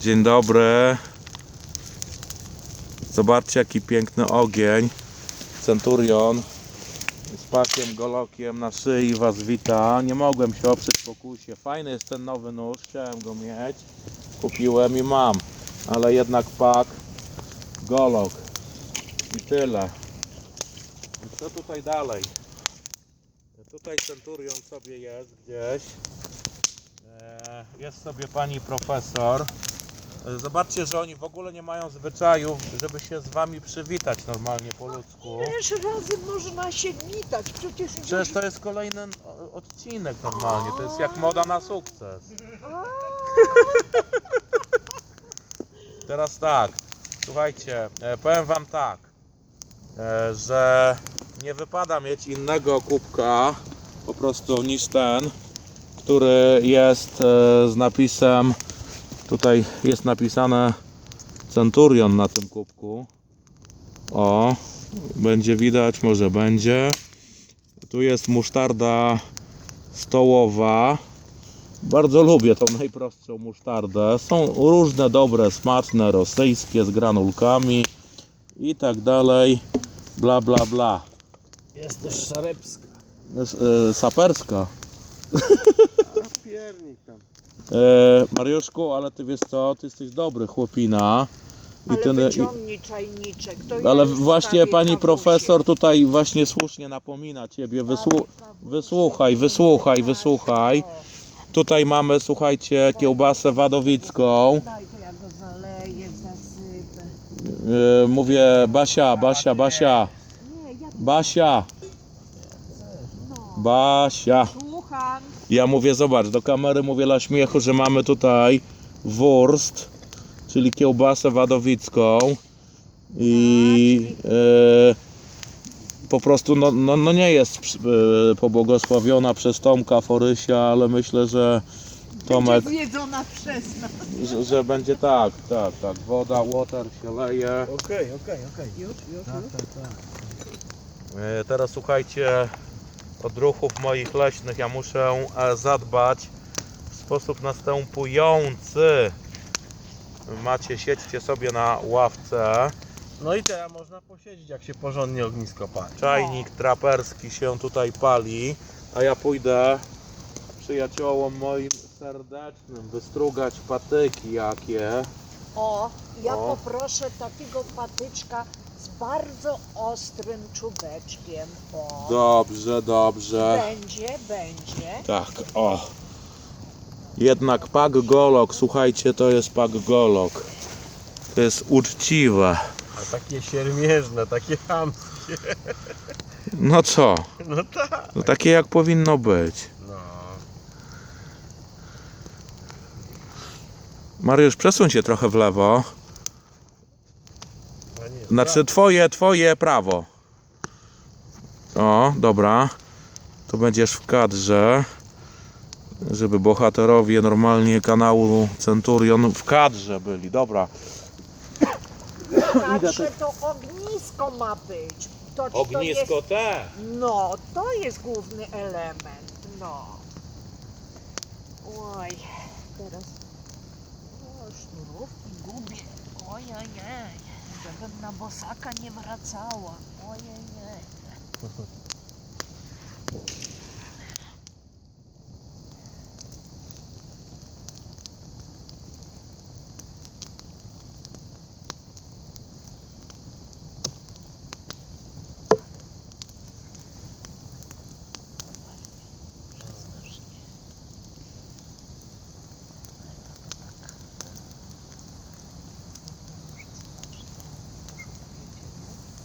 Dzień dobry. Zobaczcie jaki piękny ogień. Centurion z pakiem golokiem na szyi Was wita. Nie mogłem się oprzeć pokusie. Fajny jest ten nowy nóż, chciałem go mieć. Kupiłem i mam. Ale jednak pak, golok i tyle. Co tutaj dalej? Tutaj Centurion sobie jest gdzieś. E, Jest sobie pani profesor. Zobaczcie, że oni w ogóle nie mają zwyczaju, żeby się z wami przywitać normalnie po ludzku. Ileż razy można się witać? Przecież Przecież to jest kolejny o- odcinek normalnie, to jest jak moda na sukces. A, Teraz tak, słuchajcie, e, powiem wam tak, e, że nie wypada mieć innego kubka po prostu niż ten, który jest e, z napisem, tutaj jest napisane Centurion na tym kubku. O, będzie widać, może będzie. Tu jest musztarda stołowa. Bardzo lubię tą najprostszą musztardę. Są różne dobre, smaczne, rosyjskie z granulkami i tak dalej. Bla bla bla. Jest też szarepska. S- e, Saperska. A piernik tam. E, Mariuszku, ale ty wiesz co, ty jesteś dobry chłopina. I ale ten, wyciągnij czajniczek. To ale właśnie pani kawusie. profesor tutaj właśnie słusznie napomina ciebie. Wysłu, wysłuchaj, wysłuchaj, wysłuchaj. Tutaj mamy, słuchajcie, kiełbasę wadowicką. E, mówię, Basia, Basia, Basia, Basia, no. Basia. Słucham. Ja mówię, zobacz, do kamery mówię dla śmiechu, że mamy tutaj wurst, czyli kiełbasę wadowicką i e, po prostu no, no, no nie jest e, pobłogosławiona przez Tomka Forysia, ale myślę, że Tomek, Będzie zjedzona przez nas. że, że będzie tak, tak, tak, woda, water się leje. Okej, okej, okej. Już, już, Tak, tak, tak. E, Teraz słuchajcie, odruchów moich leśnych ja muszę e, zadbać w sposób następujący. Macie, siedźcie sobie na ławce. No i teraz można posiedzieć, jak się porządnie ognisko pali. Czajnik traperski się tutaj pali, a ja pójdę przyjaciołom moim serdecznym wystrugać patyki jakie. O, ja O. poproszę takiego patyczka bardzo ostrym czubeczkiem. O, Dobrze, dobrze. będzie, będzie. Tak, o. Jednak pak golok, słuchajcie, to jest pak golok. To jest uczciwe. A takie siermierzne, takie chamskie. No co? No tak. No takie jak powinno być. No. Mariusz, przesuń się trochę w lewo. Znaczy twoje, twoje prawo. O, dobra. Tu będziesz w kadrze. Żeby bohaterowie normalnie kanału Centurion w kadrze byli. Dobra. Także to ognisko ma być. To, To jest, te. no, to jest główny element. No. Oj, teraz. O, sznurówki gubię. Ojej, żebym na bosaka nie wracała. Ojej.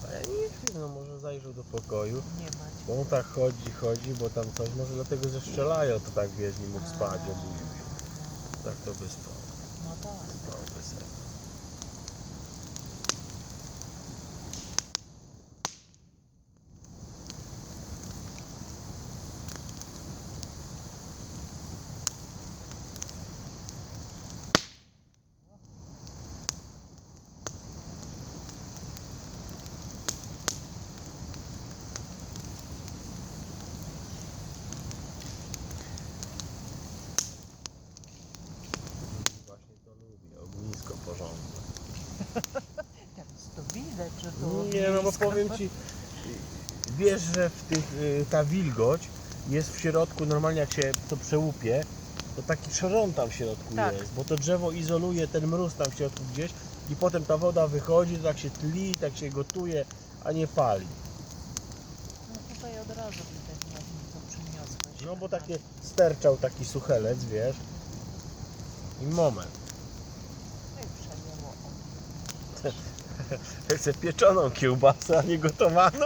A ja nie wiem, no może zajrzał do pokoju. Nie ma. Bo on tak chodzi, chodzi, bo tam coś, może dlatego, że strzelają, to tak wiesz, nie mógł spać, obudził się. Tak to by spał. Powiem ci, wiesz, że w tych, y, ta wilgoć jest w środku, normalnie jak się to przełupie, to taki szron tam w środku Tak. jest, bo to drzewo izoluje ten mróz tam w środku gdzieś i potem ta woda wychodzi, tak się tli, tak się gotuje, a nie pali. No tutaj od razu widać, jak to przyniosłeś. No bo takie sterczał taki suchelec, wiesz, i moment. No i przejęło on. Ja chcę pieczoną kiełbasę, a nie gotowaną.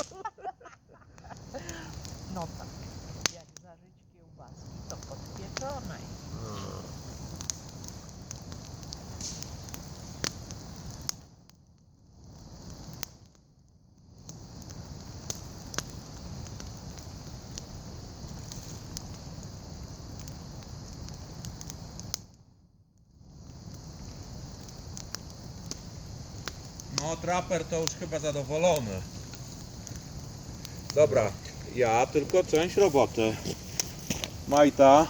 No tak, jak zażyć kiełbaski, to podpieczonej. No, traper to już chyba zadowolony. Dobra, ja tylko część roboty. Majta,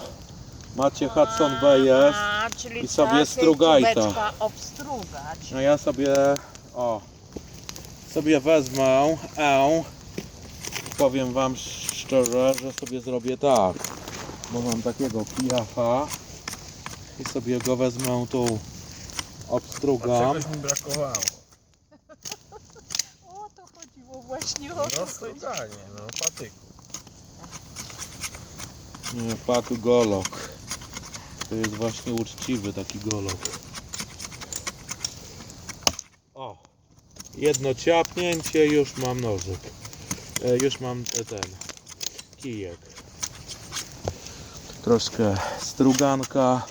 macie Hudson Bay jest. A, czyli i sobie trzeba strugaj to. kubeczka obstrugać. No ja sobie, o, sobie wezmę, e, powiem wam szczerze, że sobie zrobię tak, bo mam takiego pijacha i sobie go wezmę tu, A obstrugam. czegoś mi brakowało. O, to chodziło właśnie o No struganie, no patyku. Nie, Pak golok. To jest właśnie uczciwy taki golok. O! Jedno ciapnięcie, już mam nożyk. E, już mam e, ten kijek. Troszkę struganka.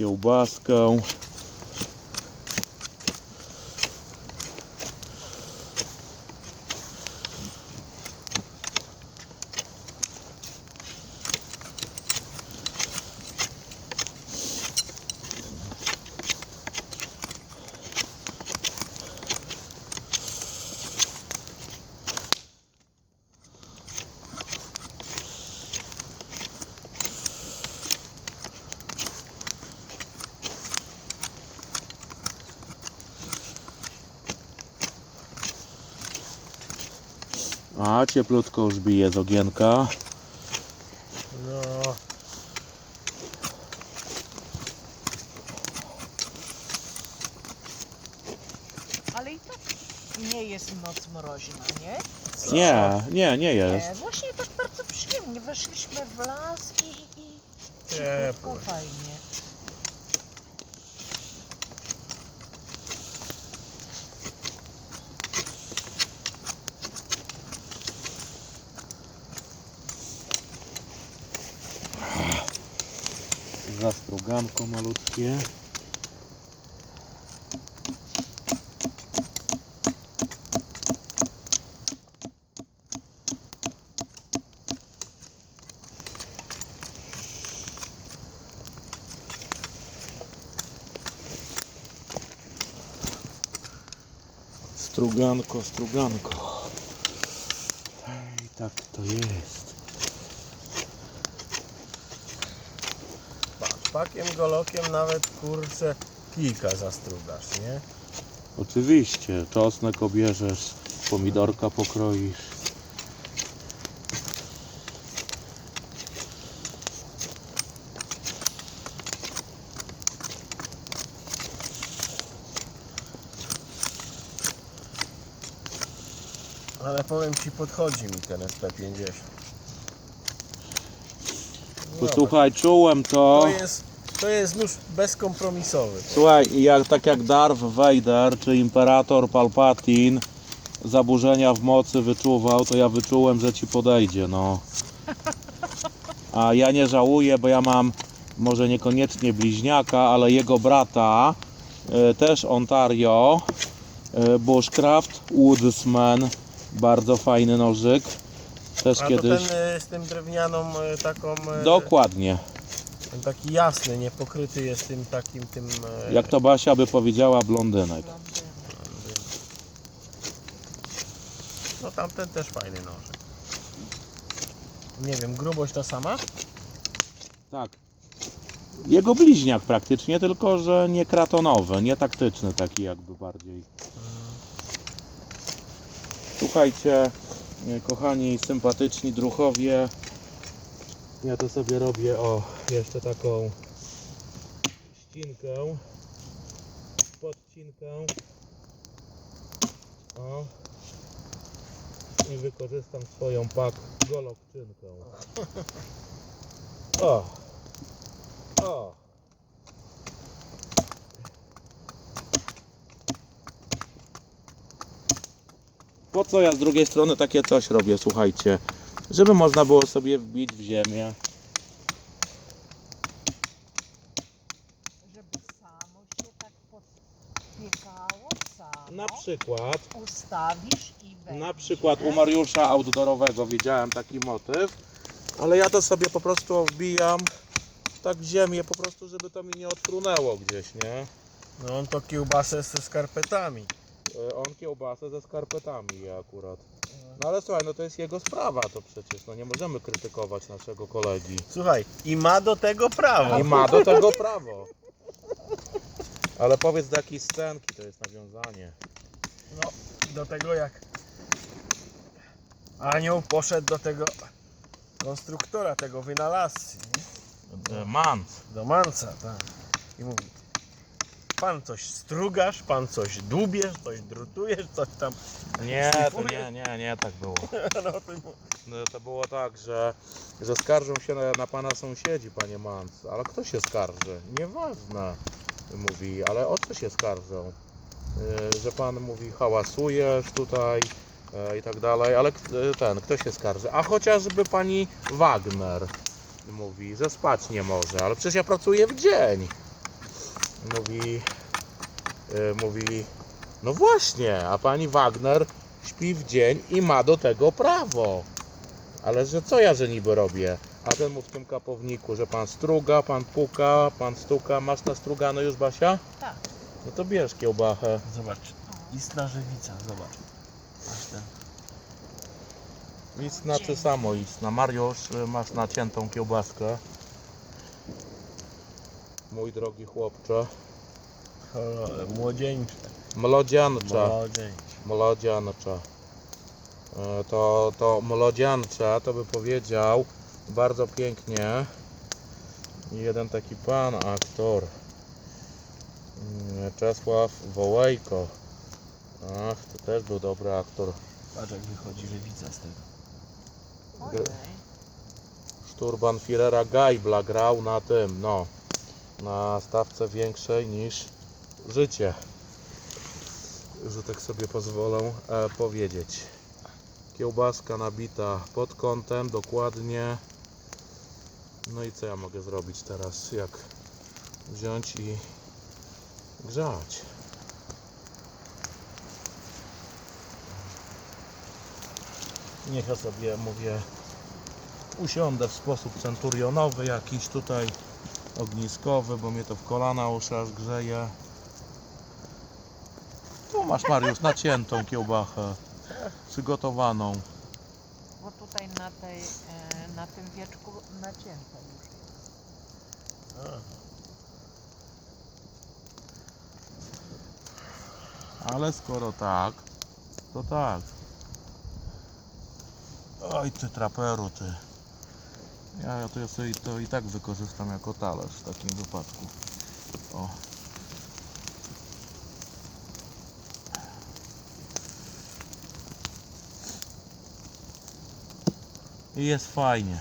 Pod cieplutko już bije z ogienka. No, Ale i tak nie jest noc mroźna, nie? Nie, nie, nie jest. Nie, właśnie tak bardzo przyjemnie. Weszliśmy w las i, i Ciepło. ciepło, fajnie. Zastruganko malutkie. Struganko, struganko. I tak to jest. Pakiem golokiem nawet kurczę kilka zastrugasz, nie? Oczywiście, czosnek obierzesz, pomidorka pokroisz. Ale powiem ci, podchodzi mi ten SP50. Posłuchaj, czułem to. to jest, to jest nóż bezkompromisowy. Słuchaj, jak, tak jak Darth Vader czy Imperator Palpatine zaburzenia w mocy wyczuwał, to ja wyczułem, że ci podejdzie, no. A ja nie żałuję, bo ja mam może niekoniecznie bliźniaka, ale jego brata, e, też Ontario, e, Bushcraft, Woodsman, bardzo fajny nożyk. Też A kiedyś. to ten y, z tym drewnianą y, taką... y, Dokładnie. Ten taki jasny, nie pokryty jest tym takim tym... y, Jak to Basia by powiedziała, blondynek. No tamten też fajny nożyk. Nie wiem, grubość ta sama? Tak. Jego bliźniak praktycznie, tylko że nie kratonowy, nie taktyczny taki jakby bardziej. Słuchajcie, e, kochani, sympatyczni druchowie. Ja to sobie robię o jeszcze taką ścinkę, podcinkę. O. I wykorzystam swoją pak golokczynkę. O. O. Po co ja z drugiej strony takie coś robię, słuchajcie? Żeby można było sobie wbić w ziemię. Żeby samo się tak podpiekało, samo. Na przykład, Ustawisz i będzie. na przykład u Mariusza Outdoorowego widziałem taki motyw, ale ja to sobie po prostu wbijam tak w ziemię, po prostu, żeby to mi nie odfrunęło gdzieś, nie? No on to kiełbasę ze skarpetami. E, On kiełbasę ze skarpetami je akurat. No ale słuchaj, no to jest jego sprawa to przecież, no nie możemy krytykować naszego kolegi. Słuchaj, i ma do tego prawo. I ma do tego prawo. Ale powiedz do jakiej scenki to jest nawiązanie. No, do tego jak anioł poszedł do tego konstruktora, tego wynalazcy, nie? Mans. do manca, tak. I mówi, pan coś strugasz, pan coś dłubiesz, coś drutujesz, coś tam. Nie, to nie, nie, nie tak było. No, to mu- No, to było tak, że, że skarżą się na, na pana sąsiedzi, panie Mans. Ale kto się skarży? Nieważne, mówi, ale o co się skarżą? Yy, że pan mówi, hałasujesz tutaj yy, i tak dalej, ale yy, ten, kto się skarży? A chociażby pani Wagner mówi, że spać nie może, ale przecież ja pracuję w dzień. Mówi, yy, mówi, no właśnie, a pani Wagner śpi w dzień i ma do tego prawo. Ale że co ja że niby robię? A ten mu w tym kapowniku, że pan struga, pan puka, pan stuka. Masz nastrugane już Basia? Tak. No to bierz kiełbachę. Zobacz, istna żywica, zobacz. Masz ten. Istna czy samo istna? Mariusz, y, masz naciętą kiełbaskę. Mój drogi chłopcze. Młodzieńcze. Mlodziancza. Młodzieńcze. Mlodziancza. E, To, to mlodziancza to by powiedział bardzo pięknie jeden taki pan aktor mm, Czesław Wołejko. Ach, to też był dobry aktor. Patrz jak wychodzi żywica z tego. Ojej. Sturbanführera Geibla grał na tym, no, na stawce większej niż życie. Że tak sobie pozwolę e, powiedzieć. Kiełbaska nabita pod kątem, dokładnie. No i co ja mogę zrobić teraz? Jak wziąć i grzać? Niech ja sobie mówię usiądę w sposób centurionowy jakiś tutaj ogniskowy, bo mnie to w kolana uszy aż grzeje. Tu masz Mariusz naciętą kiełbachę, przygotowaną. Bo tutaj na, tej, e, na tym wieczku nacięte już jest. Ale skoro tak, to tak. Oj ty traperu ty. Ja, to, ja sobie to i tak wykorzystam jako talerz w takim wypadku. O. I jest fajnie.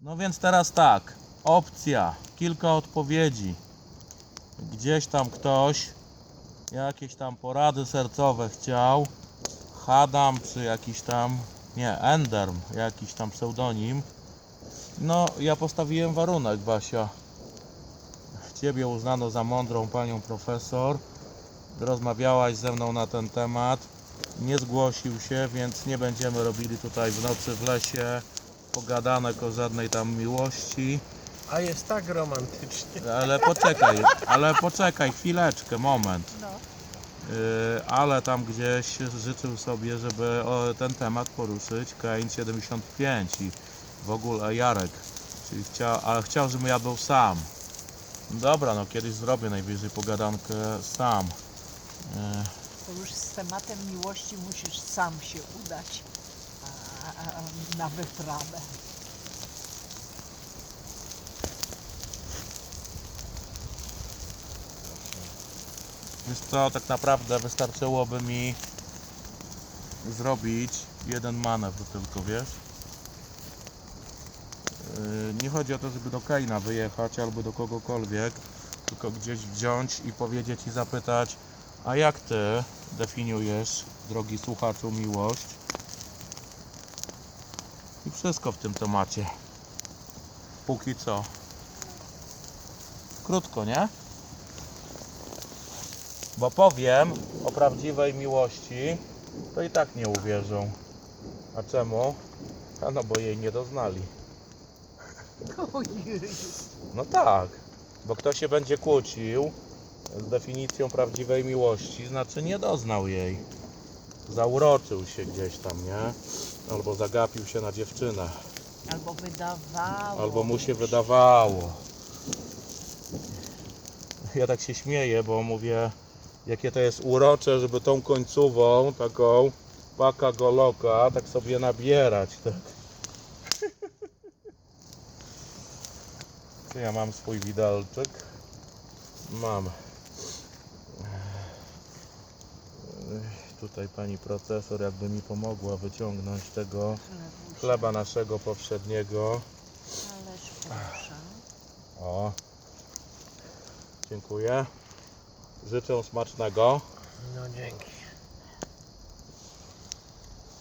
No więc teraz tak. Opcja. Kilka odpowiedzi. Gdzieś tam ktoś jakieś tam porady sercowe chciał. Hadam czy jakiś tam, nie, Enderm, jakiś tam pseudonim. No, ja postawiłem warunek, Basia. Ciebie uznano za mądrą panią profesor. Rozmawiałaś ze mną na ten temat. Nie zgłosił się, więc nie będziemy robili tutaj w nocy w lesie pogadanek o żadnej tam miłości. A jest tak romantycznie. Ale poczekaj, ale poczekaj chwileczkę, moment. No, Yy, ale tam gdzieś życzył sobie, żeby o, ten temat poruszyć Kane 75 i w ogóle Jarek, czyli chciał, ale chciał, żebym ja był sam. Dobra, no kiedyś zrobię najwyżej pogadankę sam. Yy, To już z tematem miłości musisz sam się udać na wyprawę. Wiesz co, tak naprawdę wystarczyłoby mi zrobić jeden manewr tylko, wiesz? Yy, Nie chodzi o to, żeby do Keina wyjechać albo do kogokolwiek, tylko gdzieś wziąć i powiedzieć i zapytać, a jak ty definiujesz, drogi słuchaczu, miłość? I wszystko w tym temacie. Póki co. Krótko, nie? Bo powiem o prawdziwej miłości, to i tak nie uwierzą. A czemu? A no bo jej nie doznali. No tak, bo kto się będzie kłócił z definicją prawdziwej miłości, znaczy nie doznał jej. Zauroczył się gdzieś tam, nie? Albo zagapił się na dziewczynę, Albo wydawało. albo mu się wydawało. Ja tak się śmieję, bo mówię, jakie to jest urocze, żeby tą końcową, taką paka goloka, tak sobie nabierać. Tak. Czy ja mam swój widelczyk? Mam. Tutaj pani procesor jakby mi pomogła wyciągnąć tego chleba naszego powszedniego. O. Dziękuję. Życzę smacznego. No dzięki.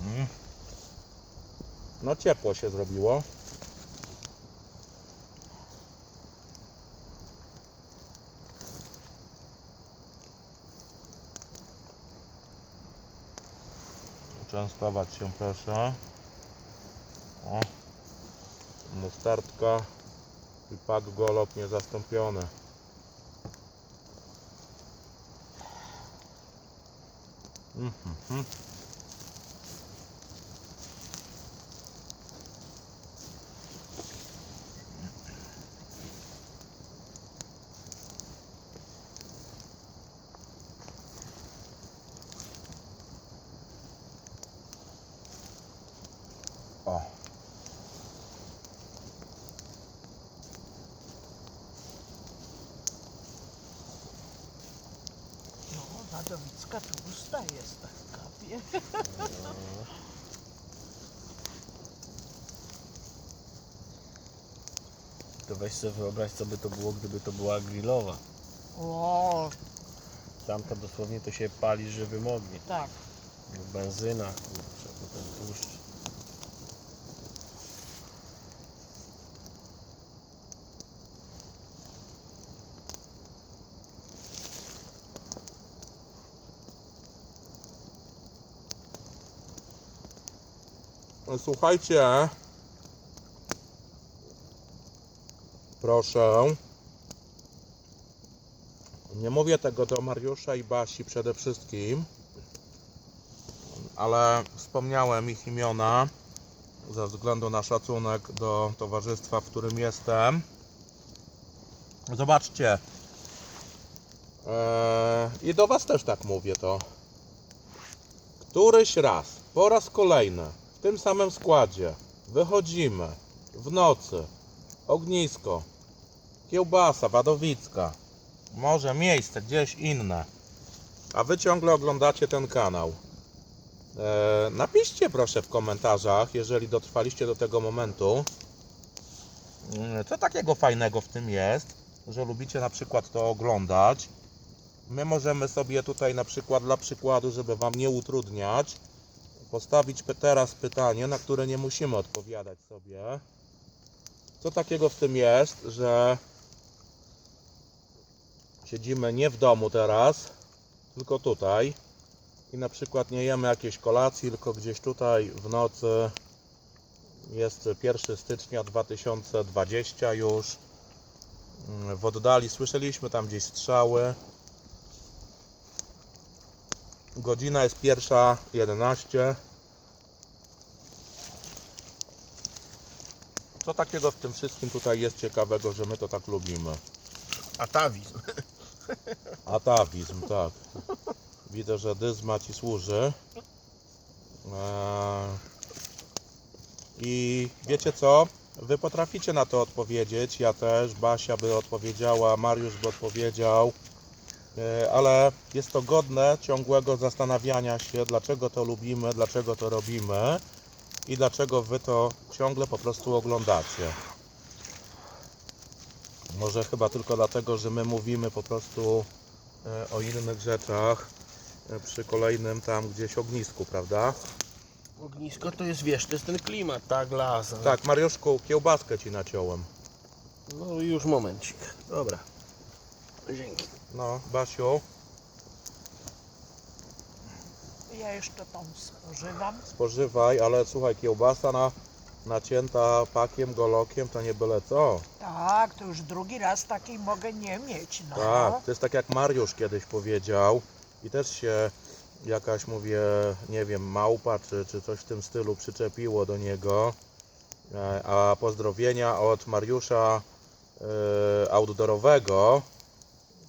Mm. No ciepło się zrobiło. Częstować się proszę. O. Mustardka i pak golok niezastąpiony. Mhm. O. No, Nadowicka tłusta jest tak kapie. To weź sobie wyobraź, co by to było, gdyby to była grillowa. O, Tamta dosłownie to się pali żywym ogniem. tak. Benzyna, kurczę, potem tłuszcz. Słuchajcie. Proszę. Nie mówię tego do Mariusza i Basi przede wszystkim, ale wspomniałem ich imiona ze względu na szacunek do towarzystwa, w którym jestem. Zobaczcie. Eee, I do Was też tak mówię to. Któryś raz, po raz kolejny, w tym samym składzie, wychodzimy w nocy, ognisko, kiełbasa wadowicka, może miejsce gdzieś inne, a Wy ciągle oglądacie ten kanał. E, napiszcie proszę w komentarzach, jeżeli dotrwaliście do tego momentu, mm, co takiego fajnego w tym jest, że lubicie na przykład to oglądać. My możemy sobie tutaj na przykład dla przykładu, żeby Wam nie utrudniać, postawić teraz pytanie, na które nie musimy odpowiadać sobie. Co takiego w tym jest, że siedzimy nie w domu teraz, tylko tutaj i na przykład nie jemy jakiejś kolacji, tylko gdzieś tutaj w nocy jest 1 stycznia 2020 już. Mm, W oddali słyszeliśmy tam gdzieś strzały. Godzina jest pierwsza 11. Co takiego w tym wszystkim tutaj jest ciekawego, że my to tak lubimy? Atawizm. Atawizm, tak. Widzę, że dyzma ci służy. Eee, I wiecie co? Wy potraficie na to odpowiedzieć. Ja też. Basia by odpowiedziała, Mariusz by odpowiedział. Eee, Ale jest to godne ciągłego zastanawiania się, dlaczego to lubimy, dlaczego to robimy i dlaczego wy to ciągle po prostu oglądacie. Może chyba tylko dlatego, że my mówimy po prostu e, o innych rzeczach e, przy kolejnym tam gdzieś ognisku, prawda? Ognisko to jest, wiesz, to jest ten klimat, tak, las. Tak, Mariuszku, kiełbaskę ci naciąłem. No już momencik. Dobra. Dzięki. No, Basiu, Ja jeszcze tą spożywam. spożywaj, ale słuchaj, kiełbasa na, nacięta pakiem, golokiem, to nie byle co. Tak, to już drugi raz takiej mogę nie mieć. No. Tak, to jest tak jak Mariusz kiedyś powiedział i też się jakaś, mówię, nie wiem, małpa czy, czy coś w tym stylu przyczepiło do niego. E, A pozdrowienia od Mariusza e, outdoorowego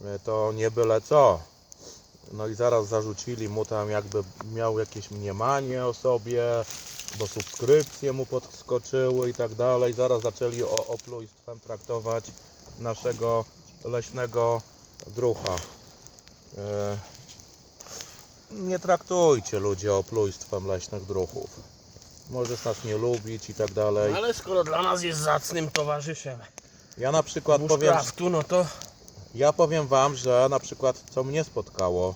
e, to nie byle co. No i zaraz zarzucili mu tam jakby miał jakieś mniemanie o sobie, bo subskrypcje mu podskoczyły i tak dalej. Zaraz zaczęli o, oplujstwem traktować naszego leśnego drucha. E, Nie traktujcie ludzie oplujstwem leśnych druchów. Możesz nas nie lubić i tak dalej. Ale skoro dla nas jest zacnym towarzyszem Ja na przykład powiem, bushcraftu, no to ja powiem wam, że na przykład co mnie spotkało,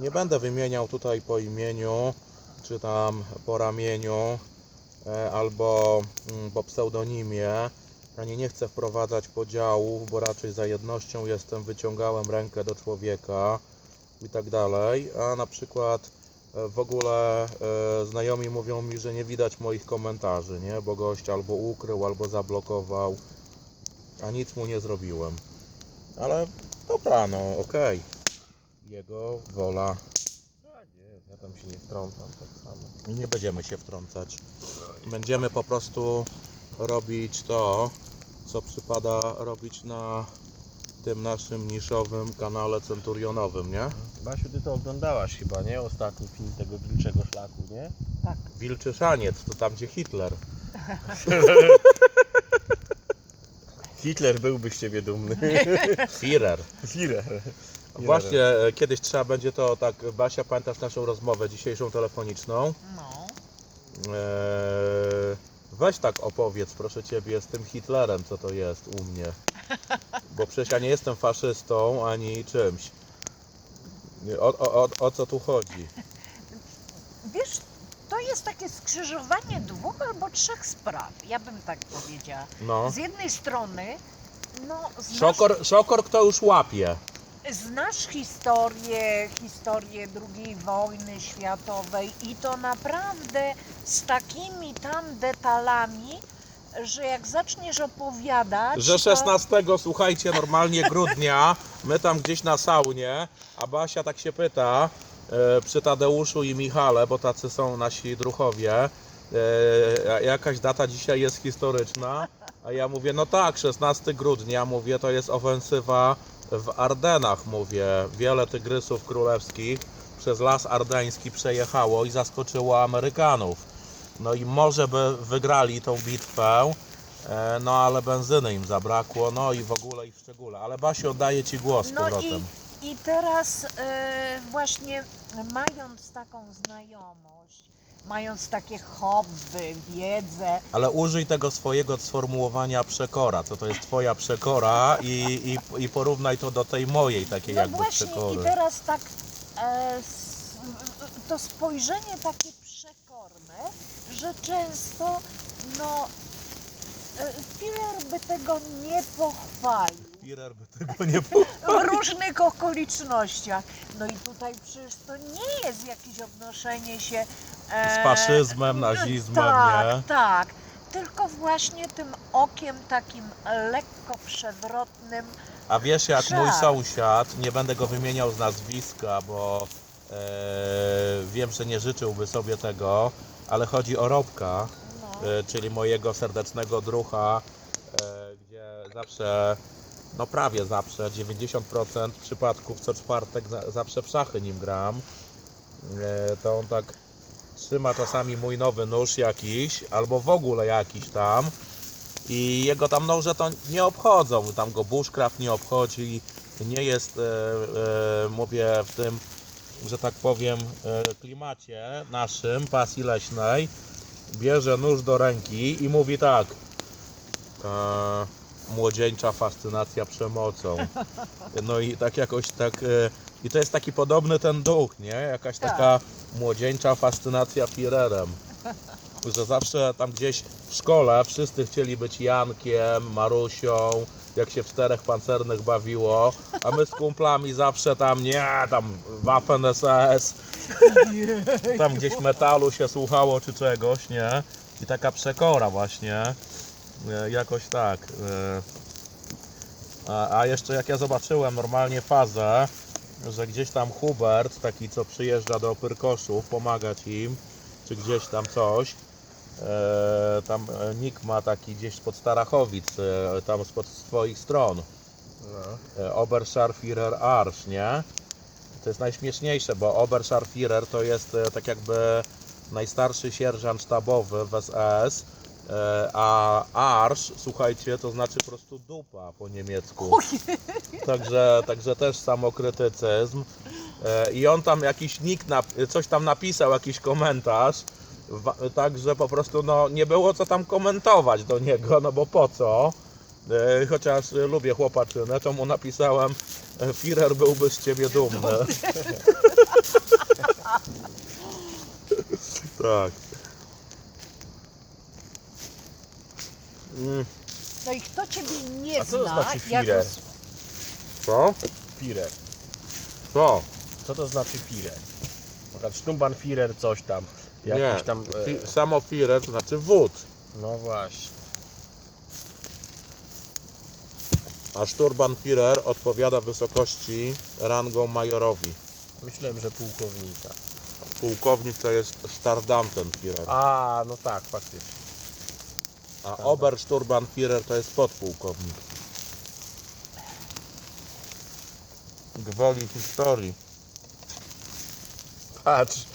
nie będę wymieniał tutaj po imieniu, czy tam po ramieniu, e, albo mm, po pseudonimie, ani nie chcę wprowadzać podziałów, bo raczej za jednością jestem, wyciągałem rękę do człowieka i tak dalej, a na przykład e, w ogóle e, znajomi mówią mi, że nie widać moich komentarzy, nie? Bo gość albo ukrył, albo zablokował, a nic mu nie zrobiłem. Ale dobra, no okej. Jego wola. ja tam się nie wtrącam tak samo. Nie będziemy się wtrącać. Będziemy po prostu robić to, co przypada robić na tym naszym niszowym kanale centurionowym, nie? Basiu, ty to oglądałaś chyba, nie? Ostatni film tego wilczego szlaku, nie? Tak. Wilczy Szaniec, to tam gdzie Hitler. Hitler byłby z ciebie dumny. Führer. Hitler. Właśnie, e, kiedyś trzeba będzie to tak, Basia, pamiętasz naszą rozmowę dzisiejszą telefoniczną? No. Eee, weź tak opowiedz, proszę Ciebie, z tym Hitlerem, co to jest u mnie. Bo przecież ja nie jestem faszystą ani czymś. O, o, o, o co tu chodzi? Jest takie skrzyżowanie dwóch albo trzech spraw, ja bym tak powiedziała. No. Z jednej strony, no, znasz, Szokor, szokor kto już łapie? znasz historię, historię II wojny światowej i to naprawdę z takimi tam detalami, że jak zaczniesz opowiadać, Że to... 16, słuchajcie, normalnie grudnia, my tam gdzieś na saunie, a Basia tak się pyta przy Tadeuszu i Michale, bo tacy są nasi druchowie, e, jakaś data dzisiaj jest historyczna, a ja mówię, no tak, 16 grudnia, mówię, to jest ofensywa w Ardenach, mówię, wiele tygrysów królewskich przez las ardeński przejechało i zaskoczyło Amerykanów. No i może by wygrali tą bitwę, e, no ale benzyny im zabrakło, no i w ogóle i w szczególe. Ale Basiu, oddaję Ci głos z No powrotem. i, i teraz e, właśnie mając taką znajomość, mając takie hobby, wiedzę, Ale użyj tego swojego sformułowania przekora, co to jest Twoja przekora i, i, i porównaj to do tej mojej takiej no jakby właśnie przekory. i teraz tak e, to spojrzenie takie przekorne, że często no e, Filler by tego nie pochwalił. By tego nie było. w różnych okolicznościach. No i tutaj przecież to nie jest jakieś odnoszenie się e, Z faszyzmem, nazizmem, tak, nie? Tak, tylko właśnie tym okiem takim lekko przewrotnym. A wiesz jak mój sąsiad, nie będę go wymieniał z nazwiska, bo wiem, że nie życzyłby sobie tego, ale chodzi o Robka, No. e, czyli mojego serdecznego drucha, e, gdzie zawsze, no prawie zawsze, 90% przypadków co czwartek za, zawsze w szachy nim gram. E, to on tak trzyma czasami mój nowy nóż jakiś, albo w ogóle jakiś tam. I jego tam noże to nie obchodzą, tam go bushcraft nie obchodzi, nie jest, e, e, mówię, w tym, że tak powiem, klimacie naszym, pasji leśnej. Bierze nóż do ręki i mówi tak, młodzieńcza fascynacja przemocą. No i tak jakoś tak, e, i to jest taki podobny ten duch, nie? Jakaś Tak. taka młodzieńcza fascynacja Führerem. Że zawsze tam gdzieś w szkole wszyscy chcieli być Jankiem, Marusią, jak się w czterech pancernych bawiło, a my z kumplami zawsze tam, nie, tam Waffen SS, tam gdzieś metalu się słuchało czy czegoś, nie? I taka przekora właśnie, jakoś tak. e. A, a jeszcze jak ja zobaczyłem normalnie fazę, że gdzieś tam Hubert, taki co przyjeżdża do Pyrkoszów, pomagać im, czy gdzieś tam coś, e, tam e, nick ma taki gdzieś spod Starachowic, e, tam spod swoich stron, No. e, Oberscharführer Arsch, nie? To jest najśmieszniejsze, bo Oberscharführer to jest e, tak jakby najstarszy sierżant sztabowy w SS, e, a Arsch, słuchajcie, to znaczy po prostu dupa po niemiecku. Także, także też samokrytycyzm. E, I on tam jakiś nick, coś tam napisał, jakiś komentarz, wa- tak, że po prostu no, nie było co tam komentować do niego, no bo po co? E, Chociaż e, lubię chłopaczynę, to mu napisałem e, Führer byłby z ciebie dumny. tak. Mm, No i kto ciebie nie A co to zna, znaczy jak? Co? Führer. Co? Co to znaczy Führer? Na przykład Sturmbannführer coś tam. Nie, Jakiś tam... E, Fi- samo Führer to znaczy wódz. no właśnie. A Sturmbannführer odpowiada wysokości rangą majorowi. Myślałem, że pułkownika. Pułkownik to jest Stardantenführer, A, no tak, faktycznie. A Obersturmbannführer to jest podpułkownik. Gwoli historii. Patrz.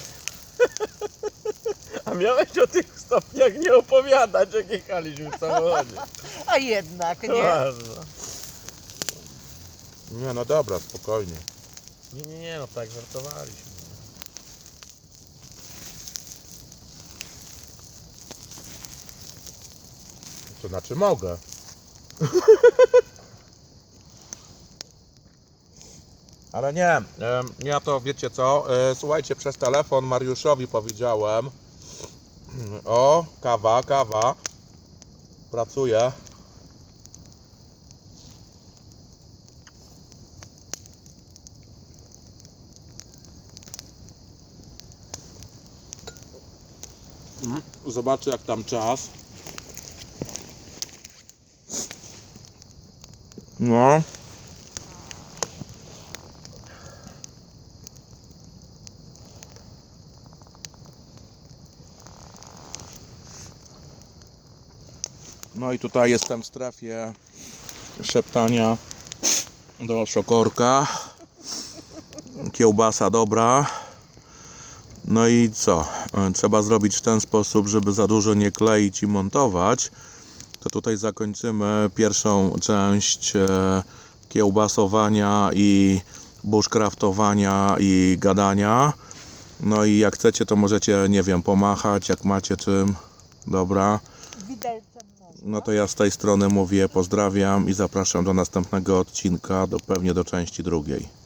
A miałeś o tych stopniach nie opowiadać, jak jechaliśmy w samochodzie. A jednak, nie? Ważne. Nie, no dobra, spokojnie. Nie, nie, nie, no tak żartowaliśmy. To znaczy mogę. Ale nie, ja to wiecie co, e, słuchajcie, przez telefon Mariuszowi powiedziałem, o, kawa, kawa, pracuję. Mm, Zobaczę jak tam czas. No. No i tutaj jestem w strefie szeptania do szokorka. Kiełbasa dobra. No i co? Trzeba zrobić w ten sposób, żeby za dużo nie kleić i montować to tutaj zakończymy pierwszą część e, kiełbasowania i bushcraftowania i gadania. No i jak chcecie, to możecie, nie wiem, pomachać, jak macie czym. Dobra. No to ja z tej strony mówię, pozdrawiam i zapraszam do następnego odcinka, do, pewnie do części drugiej.